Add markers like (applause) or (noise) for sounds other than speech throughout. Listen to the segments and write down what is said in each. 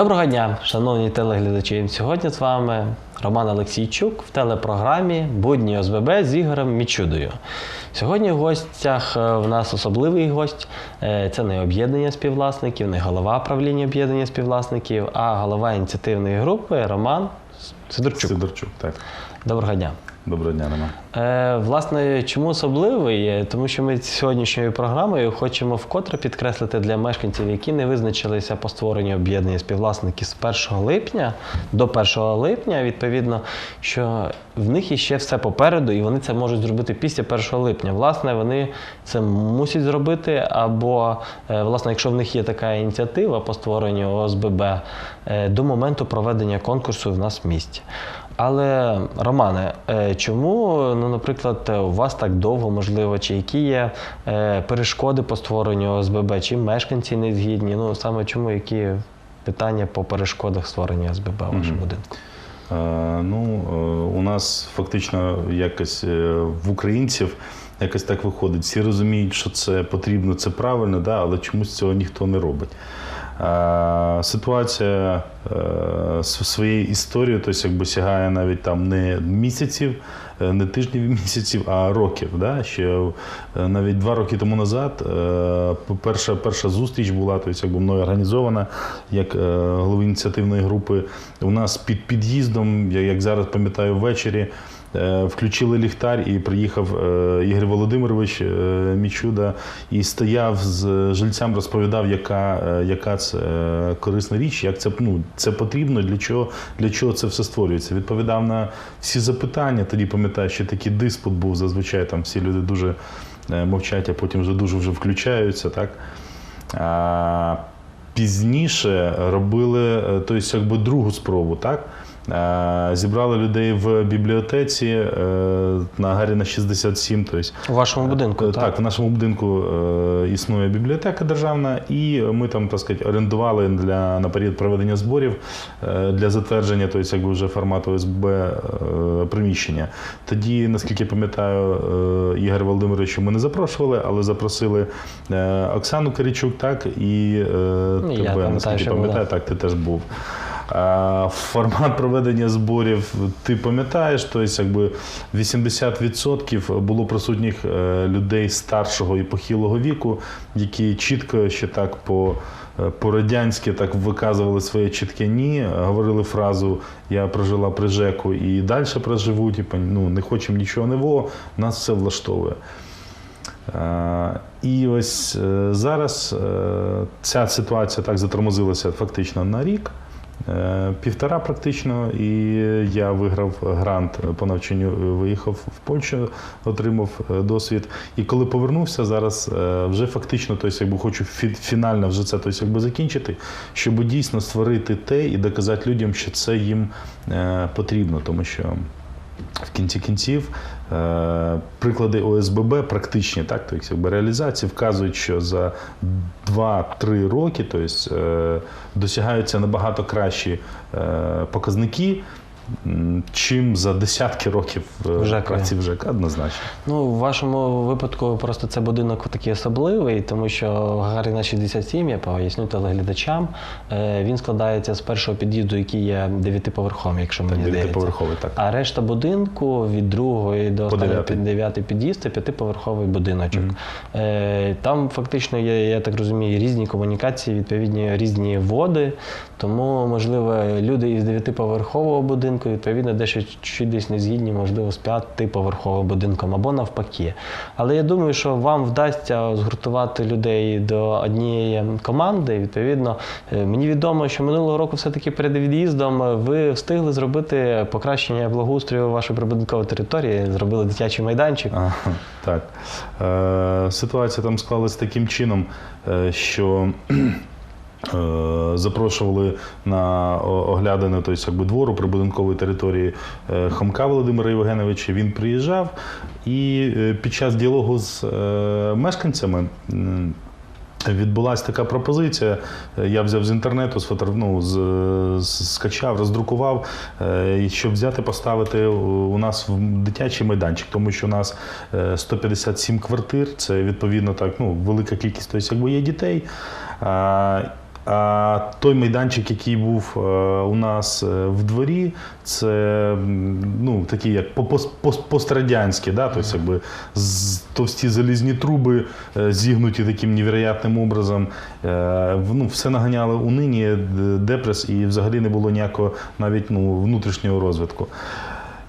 Доброго дня, шановні телеглядачі. Сьогодні з вами Роман Олексійчук в телепрограмі Будні ОСББ з Ігорем Мічудою. Сьогодні в гостях е, в нас особливий гость. Е, Це не об'єднання співвласників, не голова правління об'єднання співвласників, а голова ініціативної групи Роман Сидорчук. Сидорчук, так. Доброго дня. Доброго дня, Роман. Е, власне, чому особливий? Е, Тому що ми сьогоднішньою програмою хочемо вкотре підкреслити для мешканців, які не визначилися по створенню об'єднання співвласників з 1 липня до 1 липня, відповідно, що в них іще все попереду, і вони це можуть зробити після 1 липня. Власне, вони це мусять зробити, або, е, власне, якщо в них є така ініціатива по створенню ОСББ, е, до моменту проведення конкурсу в нас в місті. Але, Романе, е, чому, ну, наприклад, у вас так довго, можливо, чи які є е, перешкоди по створенню ОСББ, чи мешканці не згідні? Ну, саме чому, які питання по перешкодах створення ОСББ у вашому будинку? Е, ну, у нас фактично якось в українців якось так виходить. Всі розуміють, що це потрібно, це правильно, да, але чомусь цього ніхто не робить. Ситуація е, своєю історією, тобто якби сягає навіть там не місяців, е, не тижнів місяців, а років. Да? Ще е, навіть два роки тому назад перша, перша зустріч була, тобто якби мною організована як голови ініціативної групи. У нас під під'їздом, як зараз пам'ятаю, ввечері. Е, Включили ліхтар і приїхав е, Ігор Володимирович е, Мічуда і стояв з жильцям, розповідав, яка, яка це корисна річ, як це ну, це потрібно, для чого, для чого це все створюється. Відповідав на всі запитання. Тоді пам'ятаю, що такий диспут був зазвичай. Там всі люди дуже мовчать, а потім вже дуже вже включаються. Так? А, пізніше робили тобто, якби другу спробу. Так? Е, Зібрали людей в бібліотеці е, на Гаріна 67. Тобто, У вашому будинку, Е, так? Так, в нашому будинку існує бібліотека державна, і ми там, так сказати, орендували для на період проведення зборів для затвердження, тобто якби вже формату СБ приміщення. Тоді, наскільки я пам'ятаю, Ігор Володимировича ми не запрошували, але запросили Оксану Карічук, так і Ну, я тебе, пам'ятаю, наскільки пам'ятаю, так, ти теж був. Формат проведення зборів ти пам'ятаєш, тобто якби 80% було присутніх е, людей старшого і похилого віку, які чітко ще так по. е, По-радянськи так виказували своє чітке ні, говорили фразу Я прожила при ЖЕКу і далі проживу, типу, ну, не хочемо нічого нового, нас все влаштовує. Е, І ось зараз ця ситуація так затормозилася фактично на рік. Е, Півтора практично, і я виграв грант по навчанню, е, виїхав в Польщу, отримав е, досвід. І коли повернувся, зараз вже фактично, тобто, якби хочу фінально вже це тобто, якби закінчити, щоб дійсно створити те і доказати людям, що це їм потрібно, тому що в кінці кінців приклади ОСББ практичні, так, то якби реалізації вказують, що за 2-3 роки то есть, досягаються набагато кращі е, показники, чим за десятки років е, праці в ЖЕК, однозначно. Ну, в вашому випадку просто це будинок такий особливий, тому що Гагаріна 67, я поясню телеглядачам, е, він складається з першого під'їзду, який є дев'ятиповерховим, якщо мені здається. Дев'ятиповерховий, так. А решта будинку від другої до дев'ятий. під'їзд це п'ятиповерховий будиночок. Е, там фактично є, я так розумію, різні комунікації, відповідні різні води. Тому, можливо, люди із дев'ятиповерхового будинку, відповідно, дещо десь не згідні, можливо, з п'ятиповерховим будинком або навпаки. Але я думаю, що вам вдасться згуртувати людей до однієї команди. Відповідно, е, мені відомо, що минулого року все-таки перед від'їздом ви встигли зробити покращення благоустрою вашої прибудинкової території, зробили дитячий майданчик. Ага, так. Е, ситуація там склалась таким чином, е, що е, запрошували на оглядини тобто, якби, двору прибудинкової території е, Хомка Володимира Євгеновича. Він приїжджав і е, під час діалогу з е, мешканцями. Відбулася така пропозиція. Е, Я взяв з інтернету, ну, з... з- скачав, роздрукував, е, щоб взяти, поставити у нас в дитячий майданчик, тому що у нас е, 157 квартир, це відповідно так, ну, велика кількість тобто, якби є дітей. А, той майданчик, який був е, у нас е, в дворі, це ну, такий як по- пос- пос- пострадянський, да? тобто, якби товсті залізні труби, е, зігнуті таким невероятним образом. Ну, все наганяло унині, д- депрес, і взагалі не було ніякого навіть ну, внутрішнього розвитку.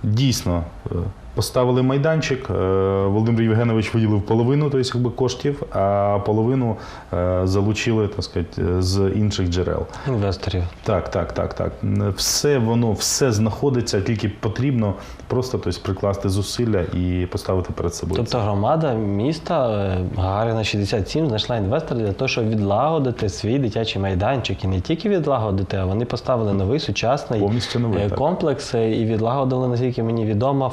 Дійсно, поставили майданчик. е, Володимир Євгенович виділив половину тобто, якби, коштів, а половину е, залучили так сказати, е, з інших джерел. Інвесторів. Так, так, так, так. Все воно все знаходиться, тільки потрібно просто тобто, прикласти зусилля і поставити перед собою. Тобто громада міста Гагаріна 67 знайшла інвестора для того, щоб відлагодити свій дитячий майданчик. І не тільки відлагодити, а вони поставили новий сучасний Повністю новий, так. комплекс е, і відлагодили, наскільки мені відомо,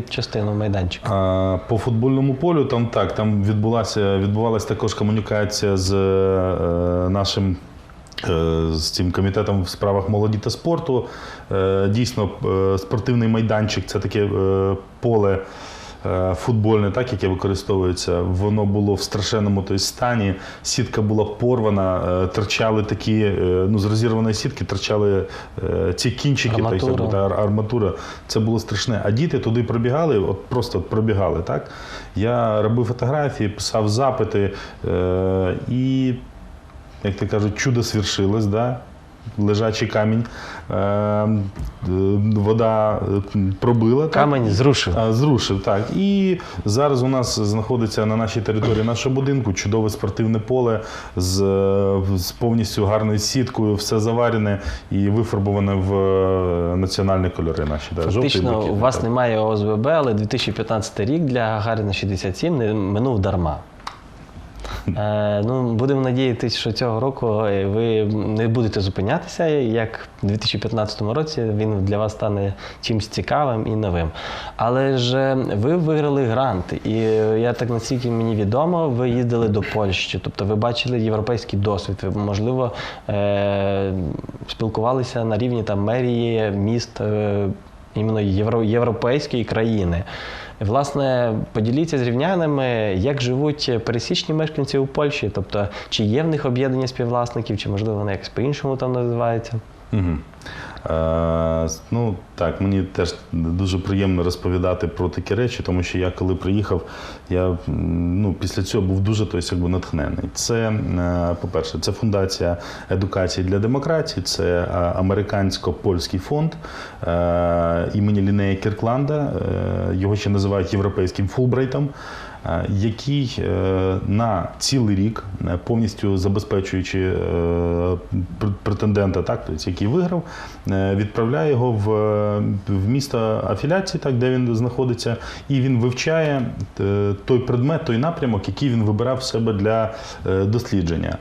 футбольну частину майданчика. А, По футбольному полю там так, там відбулася, відбувалася також комунікація з е, нашим. е, З цим комітетом в справах молоді та спорту. Е, Дійсно, е, спортивний майданчик це таке поле футбольне, так, яке використовується. Воно було в страшенному той стані. Сітка була порвана, е, торчали такі, е, ну, з розірваної сітки торчали е, ці кінчики, так, Арматура. якби, та, арматура. Це було страшне. А діти туди пробігали, от просто от пробігали. Так? Я робив фотографії, писав запити е, і, як ти кажуть, чудо свершилось. Да? Лежачий камінь, е, е, вода е, пробила. так? Камень зрушив. Зрушив, так. І зараз у нас знаходиться на нашій території нашого будинку чудове спортивне поле з, з повністю гарною сіткою, все заварене і вифарбоване в національні кольори наші. Жовтий, Фактично, у вас так. немає ОСББ, але 2015 рік для Гагаріна 67 не минув дарма. Е, ну, будемо надіятися, що цього року е, ви не будете зупинятися, як у 2015 році він для вас стане чимось цікавим і новим. Але ж е, ви виграли грант, і е, я так наскільки мені відомо, ви їздили до Польщі, тобто ви бачили європейський досвід. Ви, можливо, е, спілкувалися на рівні там мерії міст. Іменно євро, європейської країни. Власне, поділіться з рівнянами, як живуть пересічні мешканці у Польщі, тобто чи є в них об'єднання співвласників, чи можливо вони якось по-іншому там називаються. Угу. Е, ну так, мені теж дуже приємно розповідати про такі речі, тому що я коли приїхав, я ну, після цього був дуже тобто, якби, натхнений. Це, е, по-перше, це фундація едукації для демократії, це е, американсько-польський фонд імені Лінея Кіркланда. Його ще називають європейським Фулбрейтом. Е, Який е, на цілий рік, е, повністю забезпечуючи претендента, так, який виграв, відправляє його в, в місто афіляції, так, де він знаходиться, і він вивчає той предмет, той напрямок, який він вибирав в себе для дослідження.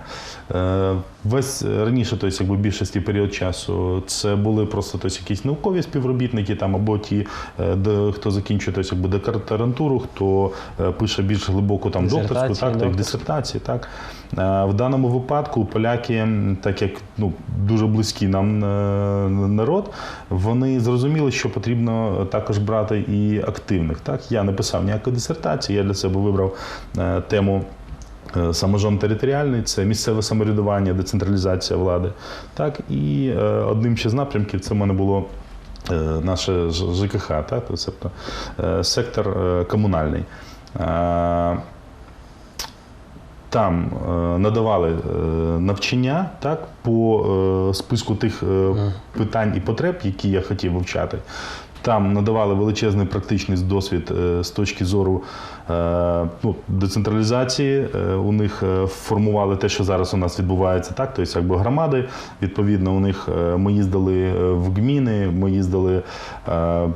Е, Весь раніше, тобто, якби більшості період часу, це були просто тобто, якісь наукові співробітники, там або ті, е, де- хто закінчує тобто, якби докторантуру, хто е, пише більш глибоку там докторську, так, так, дисертації. Так. Е, В даному випадку поляки, так як ну, дуже близький нам е, народ, вони зрозуміли, що потрібно також брати і активних. Так. Я не писав ніякої дисертації, я для себе вибрав е, тему. Е, Саможон територіальний це місцеве самоврядування, децентралізація влади. Так, і е, одним ще з напрямків це в мене було е, наше ЖКХ, так, тобто сектор комунальний. Там надавали навчання так, по списку тих питань і потреб, які я хотів вивчати. Там надавали величезний практичний досвід з точки зору ну, децентралізації. Е, У них е, формували те, що зараз у нас відбувається, так, тобто якби громади. Відповідно, у них е, ми їздили е, в гміни, ми їздили, е, е,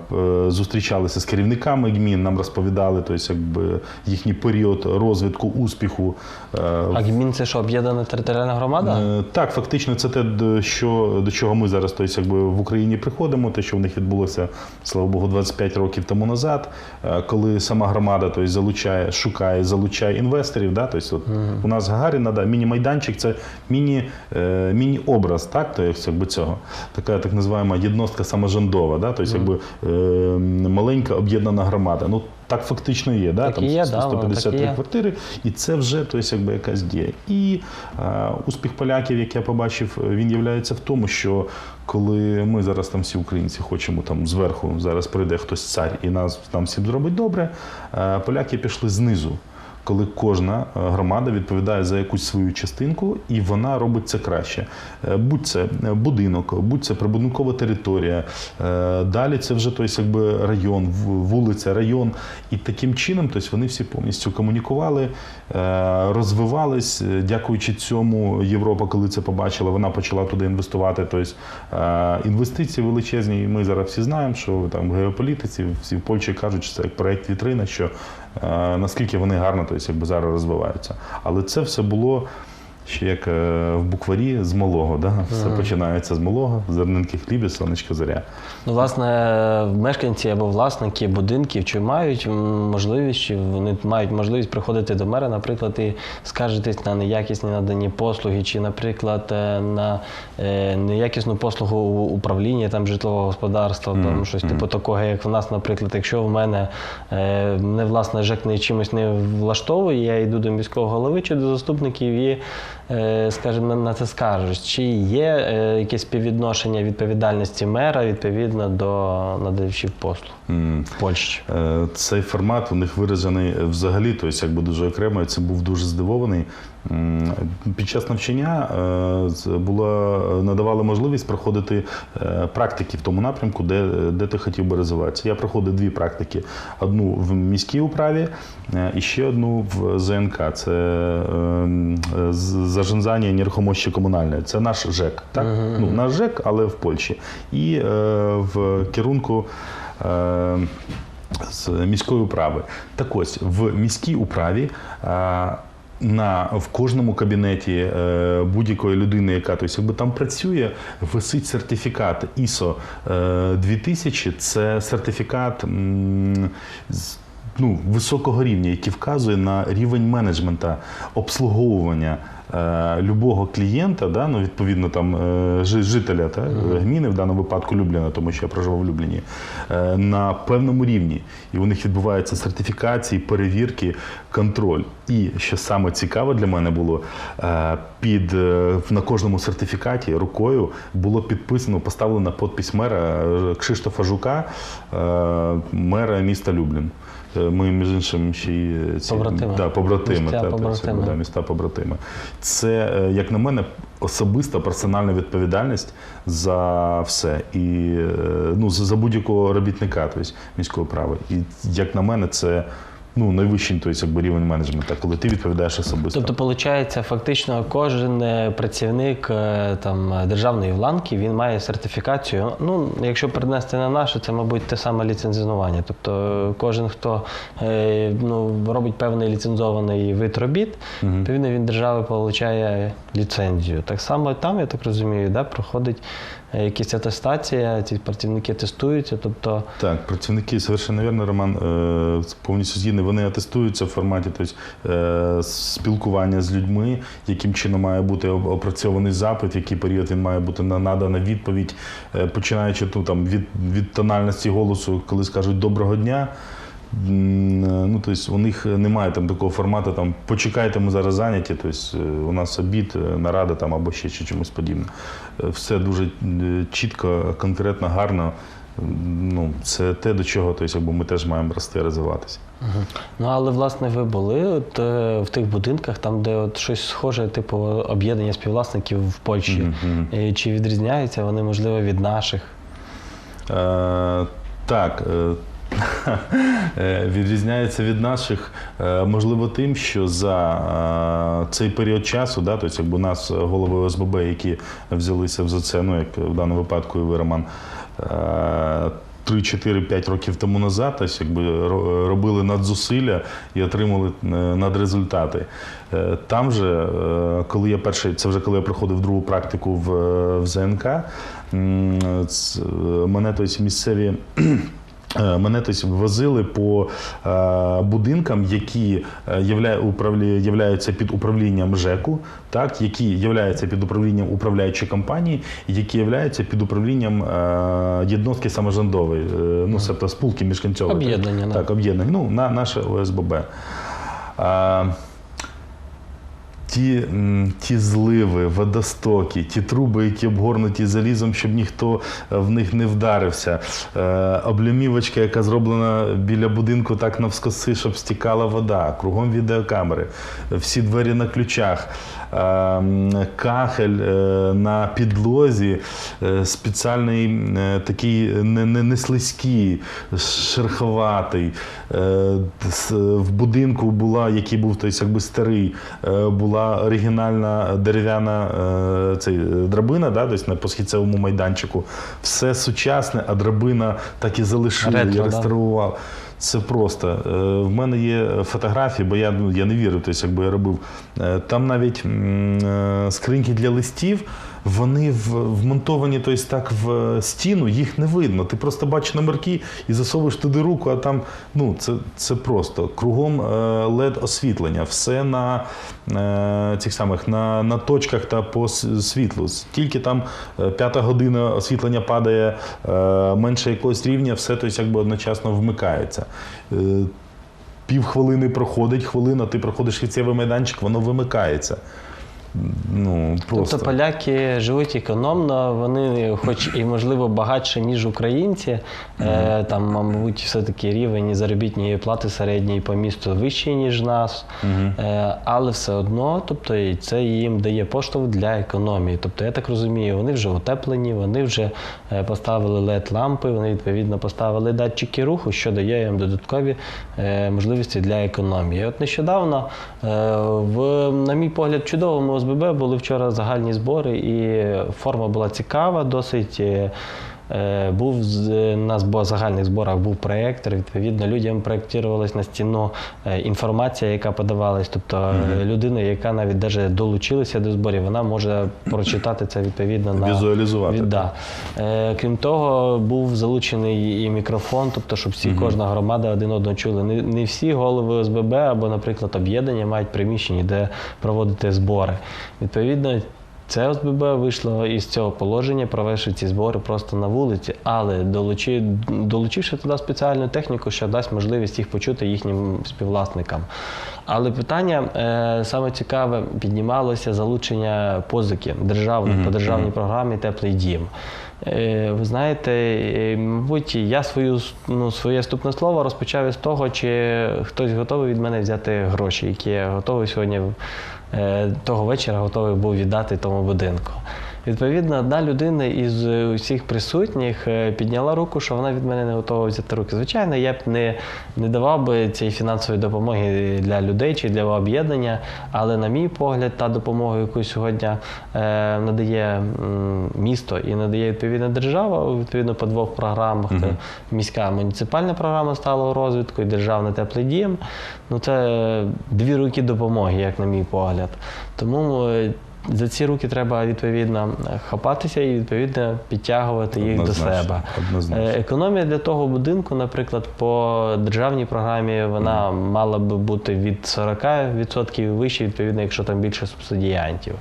зустрічалися з керівниками гмін, нам розповідали, тобто, якби їхній період розвитку, успіху. е, А Гмін це що, об'єднана територіальна громада? Е, Так, фактично, це те, до, що, до чого ми зараз тобто, якби, в Україні приходимо, те, що в них відбулося, слава Богу, 25 років тому назад, е, коли сама громада тобто, залучає, шукає, залучає інвесторів. Да? Тобто, от, У нас Гагаріна, да, міні-майданчик це міні, е, міні-образ так? Тобто, якби, цього. Така так називаємо єдностка саможандова, да? тобто, якби, е, маленька об'єднана громада. Ну, так фактично є. Да? Так Там є, да, 153 так квартири, і це вже тобто, якби якась дія. І е, успіх поляків, як я побачив, він є в тому, що коли ми зараз там всі українці хочемо там зверху, зараз прийде хтось цар і нас там всім зробить добре, е, поляки пішли знизу. Коли кожна е, громада відповідає за якусь свою частинку, і вона робить це краще. Е, Будь це е, будинок, будь це прибудинкова територія. Далі це вже тобто, якби район, вулиця, район. І таким чином тобто, вони всі повністю комунікували, розвивались. Дякуючи цьому, Європа, коли це побачила, вона почала туди інвестувати. Тобто інвестиції величезні. І ми зараз всі знаємо, що там в геополітиці всі в Польщі кажуть, що це як проект вітрина, що наскільки вони гарно тобто, якби зараз розвиваються. Але це все було. Ще як е, в букварі з малого, да? все починається з малого, зернинки хлібі, сонечка заря. Ну, власне, мешканці або власники будинків чи мають м, можливість, чи вони мають можливість приходити до мера, наприклад, і скаржитись на неякісні надані послуги, чи, наприклад, е, на е, неякісну послугу у- управління там житлового господарства, там щось типу такого, як в нас, наприклад, якщо в мене е, мене власне ЖЕК не чимось не влаштовує, я йду до міського голови чи до заступників і, скажімо, на, це скажеш? Чи є е, якесь співвідношення відповідальності мера відповідно до надавачів послуг в Польщі? Е, Цей формат у них виражений взагалі, тобто якби дуже окремо. Я цим був дуже здивований. Під час навчання е, була надавали можливість проходити е, практики в тому напрямку, де, де ти хотів би розвиватися. Я проходив дві практики: одну в міській управі е, і ще одну в ЗНК. Це з- зажинзання нерухомості комунальної. Це наш ЖЕК. Так? Ну, наш ЖЕК, але в Польщі. І в керунку. З міської управи. Так ось в міській управі. На в кожному кабінеті е, будь-якої людини, яка тобто, якби там працює, висить сертифікат ISO е, 2000. Це сертифікат ну, високого рівня, який вказує на рівень менеджмента обслуговування е, любого клієнта, да, ну, відповідно там е, жителя та, гміни, в даному випадку Любліна, тому що я проживав в Любліні, е, на певному рівні. І у них відбуваються сертифікації, перевірки, контроль. І що саме цікаве для мене було, е, під, е, на кожному сертифікаті рукою було підписано, поставлена подпись мера е, Кшиштофа Жука, е, мера міста Люблін. Е, Ми, між іншим, ще й е, ці Побратими. Да, побратими, міста, та, та, побратими. це, міста побратими. Це, е, як на мене, особиста персональна відповідальність за все. І ну, за, за будь-якого робітника тобто, міської прави. І як на мене, це ну, найвищий тобто, якби, рівень менеджменту, коли ти відповідаєш особисто. Тобто, виходить, фактично кожен е, працівник е, там, державної ланки він має сертифікацію. Ну, якщо перенести на наше, це, мабуть, те саме ліцензування. Тобто кожен, хто е, ну, робить певний ліцензований вид робіт, відповідно він держави отримує ліцензію. Так само там, я так розумію, да, проходить якісь атестація, ці працівники тестуються. Тобто, Так, працівники, совершенно вірно, Роман, е, повністю згідний. Вони атестуються в форматі тобто, е, спілкування з людьми, яким чином має бути опрацьований запит, який період він має бути на- надана відповідь, е, починаючи ну, там, від, від тональності голосу, коли скажуть доброго дня. Е, Ну, тобто у них немає там такого формату, там почекайте, ми зараз зайняті, тобто е, у нас обід, е, нарада там або ще чи чомусь подібне. Е, Все дуже е, чітко, конкретно, гарно. Ну, це те, до чого тобто, якби ми теж маємо рости, розвиватися. Ну, але власне ви були от, е, в тих будинках, там, де от щось схоже, типу об'єднання співвласників в Польщі. Е, Чи відрізняються вони, можливо, від наших? Е, так. е, е, (laughs) Відрізняється від наших, е, можливо, тим, що за е, цей період часу, да, тобто, якби у нас голови ОСББ, які взялися за це, ну як в даному випадку і ви, Роман, е, 3-4-5 років тому назад, тобто, якби робили надзусилля і отримали е, надрезультати. Е, Там же, е, коли я перший, це вже коли я проходив другу практику в, в ЗНК, мене тобто, місцеві Е, Мене тось возили по е, будинкам, які е, являються під управлінням ЖЕКу, так, які являються під управлінням управляючої компанії, які являються під управлінням е, єдностки саможандової, е, ну, тобто спілки міжкінцьової. Об'єднання, да. Так, об'єднання. Ну, на, наше ОСББ. Ті, ті зливи, водостоки, ті труби, які обгорнуті залізом, щоб ніхто е, в них не вдарився. Е, облямівочка, яка зроблена біля будинку так навскоси, щоб стікала вода, кругом відеокамери, всі двері на ключах, е, кахель на підлозі, спеціальний такий не, не, не слизький, шерховатий. В будинку була, який був той, якби старий, е, була оригінальна дерев'яна е, цей, е, драбина, да, десь на посхідцевому майданчику. Все сучасне, а драбина так і залишили, Ретро, я да. Це просто. Е, В мене є фотографії, бо я, ну, я не вірю, тобто, якби я робив. Е, Там навіть е, скриньки для листів, вони вмонтовані тобто, так в стіну, їх не видно. Ти просто бачиш номерки і засовуєш туди руку, а там ну, це, це просто. Кругом led освітлення, все на е, цих самих на, на точках та по світлу. Тільки там е, п'ята година освітлення падає е, менше якогось рівня, все тобто, якби одночасно вмикається. Е, Півхвилини проходить, хвилина, ти проходиш ліцевий майданчик, воно вимикається. Ну, просто. Тобто поляки живуть економно, вони, хоч і можливо багатше, ніж українці, е, там, мабуть, все-таки рівень заробітної плати середньої по місту вищий, ніж нас. Е, але все одно, тобто, і це їм дає поштовх для економії. Тобто, я так розумію, вони вже утеплені, вони вже е, поставили LED-лампи, вони відповідно поставили датчики руху, що дає їм додаткові е, можливості для економії. От нещодавно, е, в, на мій погляд, чудовому ОСББ були вчора загальні збори, і форма була цікава, досить. Е, Е, Був з- на збо- загальних зборах був проєктор, відповідно, людям проєктувалась на стіну е, інформація, яка подавалась. Тобто е, людина, яка навіть даже долучилася до зборів, вона може прочитати це відповідно на Візуалізувати. Від, да. е, крім того, був залучений і мікрофон, тобто, щоб всі, кожна громада один одного чули. Не, не всі голови ОСББ або, наприклад, об'єднання мають приміщення, де проводити збори. Відповідно, це ОСББ вийшло із цього положення, провівши ці збори просто на вулиці, але долучи, долучивши туди спеціальну техніку, що дасть можливість їх почути їхнім співвласникам. Але питання е, саме цікаве піднімалося залучення позики державних по державній програмі Теплий дім. Е, ви знаєте, е, мабуть, я свою ну, своє вступне слово розпочав із того, чи хтось готовий від мене взяти гроші, які я готовий сьогодні того вечора готовий був віддати тому будинку. Відповідно, одна людина із е, усіх присутніх е, підняла руку, що вона від мене не готова взяти руки. Звичайно, я б не, не давав би цієї фінансової допомоги для людей чи для об'єднання, але, на мій погляд, та допомога, яку сьогодні е, надає місто і надає відповідна держава, відповідно по двох програмах: це міська муніципальна програма сталого розвитку і державний теплий дім. Ну це дві руки допомоги, як на мій погляд. Тому за ці руки треба відповідно хапатися і відповідно підтягувати їх до себе. однозначно. Е, Економія для того будинку, наприклад, по державній програмі вона мала би бути від 40% вище, відповідно, якщо там більше субсидіантів.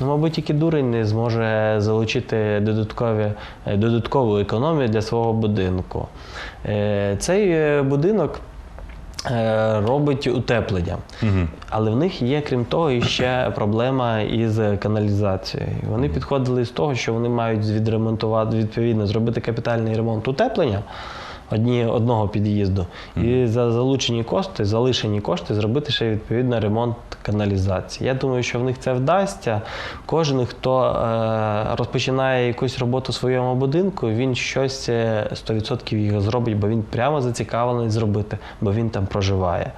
Ну, мабуть, тільки дурень не зможе залучити додаткові, е, додаткову економію для свого будинку. Е, Цей будинок робить утеплення. Але в них є, крім того, і ще проблема із каналізацією. Вони підходили з того, що вони мають відремонтувати, відповідно, зробити капітальний ремонт утеплення одні, одного під'їзду, і за залучені кошти, залишені кошти, зробити ще відповідно ремонт каналізації. Я думаю, що в них це вдасться. Кожен, хто е, розпочинає якусь роботу в своєму будинку, він щось е, 100% його зробить, бо він прямо зацікавлений зробити, бо він там проживає.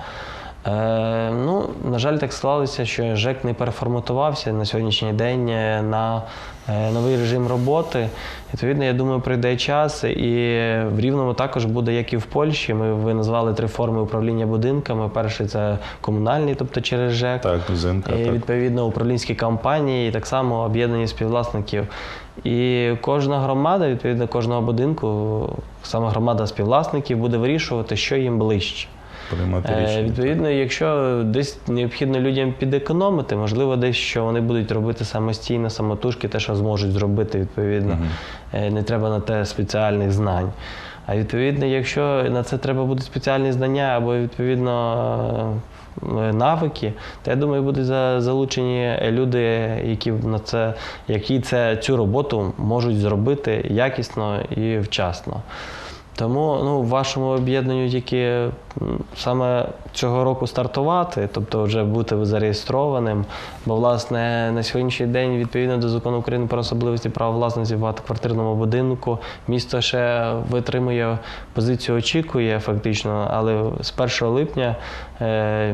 Е, ну, на жаль, так склалося, що ЖЕК не переформатувався на сьогоднішній день е, на е, новий режим роботи. Відповідно, я думаю, прийде час, і в Рівному також буде, як і в Польщі. Ми ви назвали три форми управління будинками. Перший це комунальний, тобто через ЖЕК. Так, ЗНК, І так. відповідно управлінські компанії, і так само об'єднані співвласників. І кожна громада, відповідно кожного будинку, саме громада співвласників буде вирішувати, що їм ближче. Приймати Е, рішення. Відповідно, якщо десь необхідно людям підекономити, можливо, десь що вони будуть робити самостійно, самотужки, те, що зможуть зробити, відповідно, Е, не треба на те спеціальних знань. А відповідно, якщо на це треба будуть спеціальні знання або відповідно е, навики, то я думаю, будуть залучені люди, які на це, які це цю роботу можуть зробити якісно і вчасно. Тому ну, в вашому об'єднанню тільки саме цього року стартувати, тобто вже бути зареєстрованим. Бо, власне, на сьогоднішній день, відповідно до закону України про особливості права власності в багатоквартирному будинку, місто ще витримує позицію, очікує фактично, але з 1 липня е,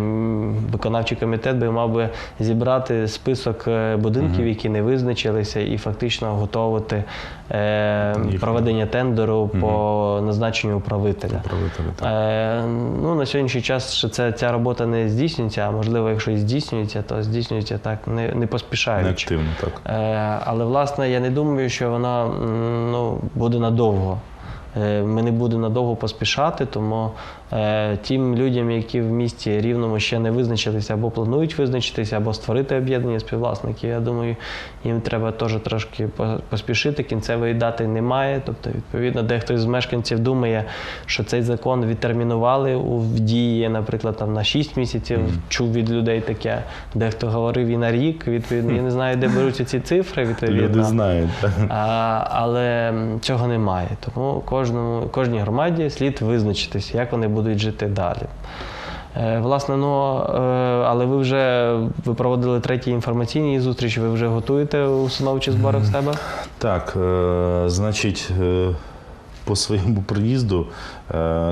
виконавчий комітет би мав би зібрати список е, будинків, які не визначилися, і фактично готувати е, проведення тендеру по назначенню управителя. управителя так. Е, ну, на сьогоднішній час ще це, ця робота не здійснюється, а можливо, якщо і здійснюється, то здійснюється так не, не поспішаючи. Неактивно, так. Е, але власне я не думаю, що вона ну, буде надовго. Е, Ми не будемо надовго поспішати, тому тим людям, які в місті рівному ще не визначилися або планують визначитися, або створити об'єднання співвласників, я думаю, їм треба теж трошки по- поспішити. Кінцевої дати немає. Тобто, відповідно, дехто з мешканців думає, що цей закон відтермінували у в дії, наприклад, там на 6 місяців. Чув від людей таке. Дехто говорив і на рік. Відповідно, я не знаю, де беруться ці цифри. Відповідно. Люди знають. А, але цього немає. Тому кожному, кожній громаді слід визначитись, як вони будуть жити далі. Е, власне, ну, е, але ви вже ви проводили треті інформаційні зустрічі, ви вже готуєте установчі збори в себе? Так, е, значить, по своєму приїзду,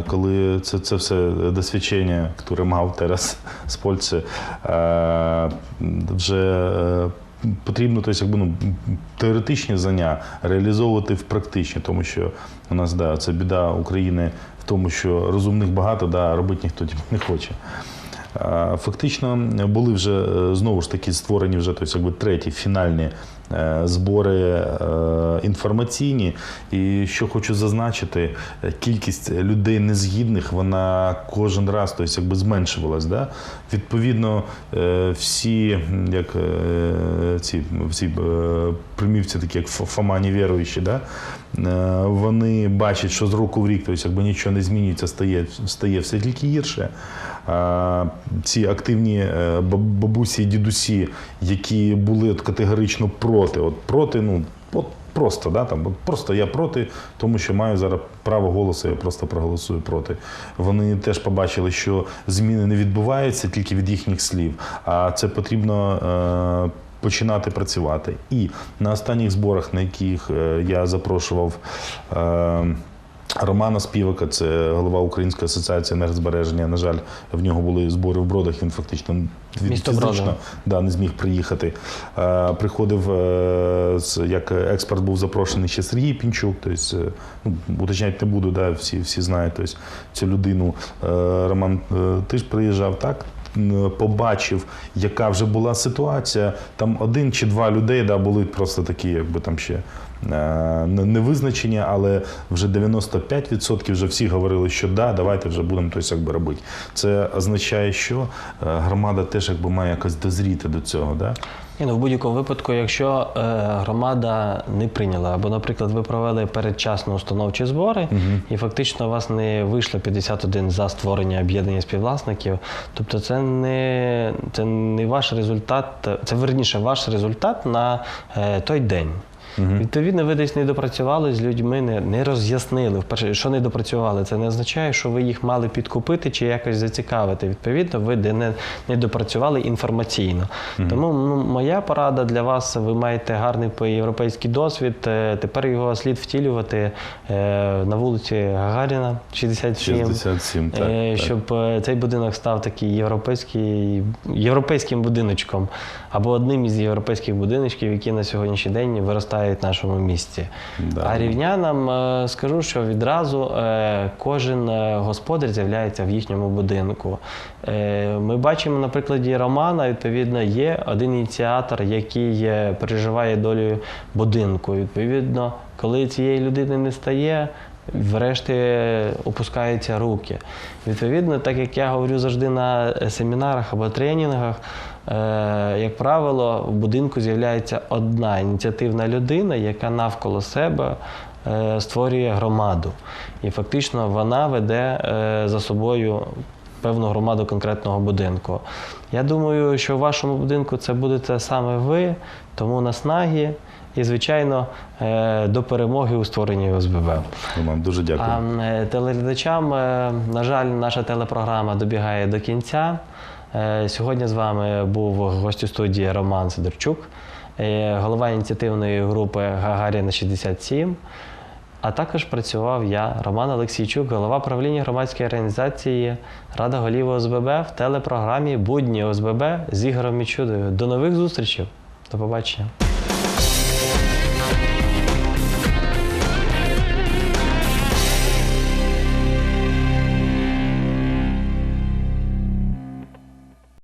коли це, це все досвідчення, яке мав зараз з Польщі, вже потрібно тобто, якби, ну, теоретичні знання реалізовувати в практичні, тому що у нас да, це біда України в тому, що розумних багато, да, робити ніхто не хоче. Фактично були вже е, знову ж таки створені вже тобто, якби треті фінальні збори е, інформаційні. І що хочу зазначити, е, кількість людей незгідних вона кожен раз тобто, якби зменшувалась. Да? Відповідно, е, всі як е, ці всі е, примівці, такі як Ф- Фома невіруючі, да? е, вони бачать, що з року в рік тобто, якби нічого не змінюється, стає, стає все тільки гірше. Ці активні е, бабусі і дідусі, які були категорично проти, от проти, ну от просто, да, там, от просто я проти, тому що маю зараз право голосу, я просто проголосую проти. Вони теж побачили, що зміни не відбуваються тільки від їхніх слів, а це потрібно. Е, Починати працювати. І на останніх зборах, на яких е, я запрошував е, Романа Співака, це голова Української асоціації енергозбереження. На жаль, в нього були збори в бродах. Він фактично фізично да, не зміг приїхати. Е, приходив е, як експерт, був запрошений ще Сергій Пінчук. Тобто, е, ну, уточняти не буду, да, всі, всі знають тобто, цю людину. Роман, ти ж приїжджав так. Побачив, яка вже була ситуація. Там один чи два людей да, були просто такі, якби там ще е, не- визначення, але вже 95% вже всі говорили, що да, давайте вже будемо тось якби робити. Це означає, що е, громада теж якби має якось дозріти до цього. Да? Ні, ну, в будь-якому випадку, якщо е, громада не прийняла, або, наприклад, ви провели передчасно установчі збори, і фактично у вас не вийшло 51 за створення об'єднання співвласників, тобто це не, це не ваш результат, це верніше ваш результат на е, той день. Відповідно, ви десь не допрацювали з людьми, не, не роз'яснили. Вперше, що не допрацювали, це не означає, що ви їх мали підкупити чи якось зацікавити. Відповідно, ви де не, не допрацювали інформаційно. Тому ну, моя порада для вас: ви маєте гарний європейський досвід. е, Тепер його слід втілювати е, на вулиці Гагаріна, 67. 67, так, Е, так. щоб е, цей будинок став такий європейський, європейським будиночком або одним із європейських будиночків, які на сьогоднішній день виростають в нашому місті. Да. А рівнянам е, скажу, що відразу е, кожен е, господар з'являється в їхньому будинку. Ми бачимо на прикладі Романа, відповідно, є один ініціатор, який переживає долю будинку. Відповідно, коли цієї людини не стає, врешті опускаються руки. Відповідно, так як я говорю завжди на семінарах або тренінгах, як правило, в будинку з'являється одна ініціативна людина, яка навколо себе е, створює громаду. І фактично вона веде е, за собою певну громаду конкретного будинку. Я думаю, що в вашому будинку це будете саме ви, тому наснаги і, звичайно, е, до перемоги у створенні ОСББ. Роман, дуже дякую. А е, телеглядачам, е, на жаль, наша телепрограма добігає до кінця. Е, Сьогодні з вами був гостю студії Роман Сидорчук, е, голова ініціативної групи Гагаріна 67. А також працював я, Роман Олексійчук, голова правління громадської організації Рада голів ОСББ в телепрограмі Будні ОСББ з Ігорем Мічудою. До нових зустрічей. До побачення.